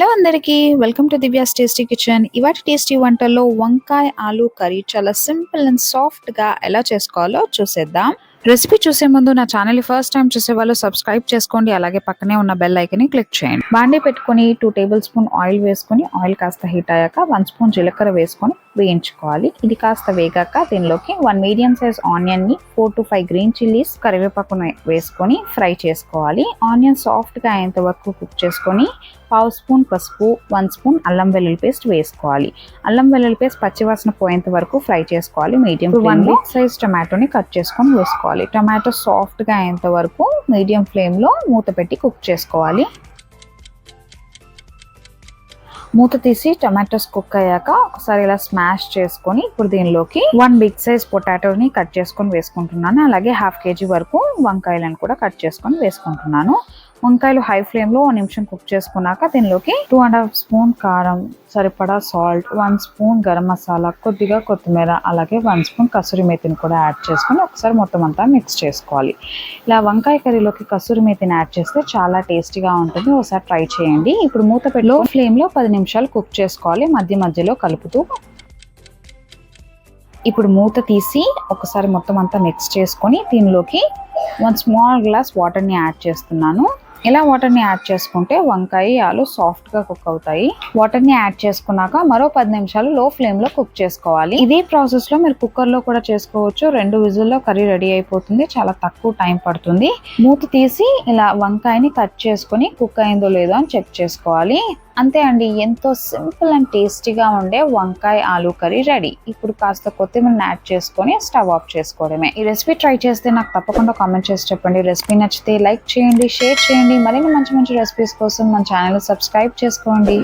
Hello అందరికీ welcome to Divya's tasty kitchen. ఇవాటి tasty వంటల్లో వంకాయ ఆలు కర్రీ చాలా సింపుల్ అండ్ సాఫ్ట్గా ఎలా చేసుకోవాలో చూసేద్దాం. రెసిపీ చూసే ముందు నా ఛానల్ ఫస్ట్ టైం చూసే వాళ్ళు సబ్స్క్రైబ్ చేసుకోండి అలాగే పక్కనే ఉన్న బెల్ ఐకన్ క్లిక్ చేయండి. బాండి పెట్టుకొని టూ టేబుల్ స్పూన్ ఆయిల్ వేసుకొని ఆయిల్ కాస్త హీట్ అయ్యాక వన్ స్పూన్ జీలకర్ర వేసుకొని వేయించుకోవాలి. ఇది కాస్త వేగాక దీనిలోకి వన్ మీడియం సైజ్ ఆనియన్ని four to five green chillies కరివేపాకును వేసుకొని ఫ్రై చేసుకోవాలి. ఆనియన్ సాఫ్ట్గా అయ్యేంత వరకు కుక్ చేసుకొని పావు స్పూన్ పసుపు వన్ స్పూన్ అల్లం వెల్లుల్లి పేస్ట్ వేసుకోవాలి. అల్లం వెల్లుల్లి పేస్ట్ పచ్చివాసన పోయేంత వరకు ఫ్రై చేసుకోవాలి. మీడియం వన్ సైజ్ టమాటోని కట్ చేసుకొని వేసుకోవాలి. టమాటో సాఫ్ట్గా అయ్యేంత వరకు మీడియం ఫ్లేమ్లో మూత పెట్టి కుక్ చేసుకోవాలి. మూత తీసి టమాటోస్ కుక్ అయ్యాక ఒకసారి ఇలా స్మాష్ చేసుకొని ఇప్పుడు దీనిలోకి వన్ బిగ్ సైజ్ పొటాటోని కట్ చేసుకొని వేసుకుంటున్నాను. అలాగే హాఫ్ కేజీ వరకు వంకాయలను కూడా కట్ చేసుకొని వేసుకుంటున్నాను. వంకాయలు హై ఫ్లేమ్లో ఒక నిమిషం కుక్ చేసుకున్నాక దీనిలోకి టూ అండ్ హాఫ్ స్పూన్ కారం సరిపడా salt one spoon garam masala కొద్దిగా కొత్తిమీర అలాగే వన్ స్పూన్ కసూరి మేతిని కూడా యాడ్ చేసుకొని ఒకసారి మొత్తం అంతా మిక్స్ చేసుకోవాలి. ఇలా వంకాయ కర్రీలోకి కసూరి మేతిని యాడ్ చేస్తే చాలా టేస్టీగా ఉంటుంది. ఒకసారి ట్రై చేయండి. ఇప్పుడు మూత పెట్టి లో ఫ్లేమ్లో పది నిమిషాలు కుక్ చేసుకోవాలి. మధ్య మధ్యలో కలుపుతూ ఇప్పుడు మూత తీసి ఒకసారి మొత్తం అంతా మిక్స్ చేసుకొని దీనిలోకి వన్ స్మాల్ గ్లాస్ వాటర్ని యాడ్ చేస్తున్నాను. ఇలా వాటర్ని యాడ్ చేసుకుంటే వంకాయ ఆలు సాఫ్ట్గా కుక్ అవుతాయి. వాటర్ని యాడ్ చేసుకున్నాక మరో పది నిమిషాలు లో ఫ్లేమ్లో కుక్ చేసుకోవాలి. ఇదే ప్రాసెస్లో మీరు కుక్కర్లో కూడా చేసుకోవచ్చు. రెండు విజుల్లో కర్రీ రెడీ అయిపోతుంది. చాలా తక్కువ టైం పడుతుంది. మూత తీసి ఇలా వంకాయని కట్ చేసుకొని కుక్ అయిందో లేదో అని చెక్ చేసుకోవాలి. అంతే అండి ఎంతో సింపుల్ అండ్ టేస్టీగా ఉండే వంకాయ ఆలూ కర్రీ రెడీ. ఇప్పుడు కాస్త కొత్తిమీర యాడ్ చేసుకొని స్టవ్ ఆఫ్ చేసుకోవడమే. ఈ రెసిపీ ట్రై చేస్తే నాకు తప్పకుండా కామెంట్ చేసి చెప్పండి. రెసిపీ నచ్చితే లైక్ చేయండి షేర్ చేయండి. మరిన్ని మంచి మంచి రెసిపీస్ కోసం మన ఛానల్ సబ్స్క్రైబ్ చేసుకోండి.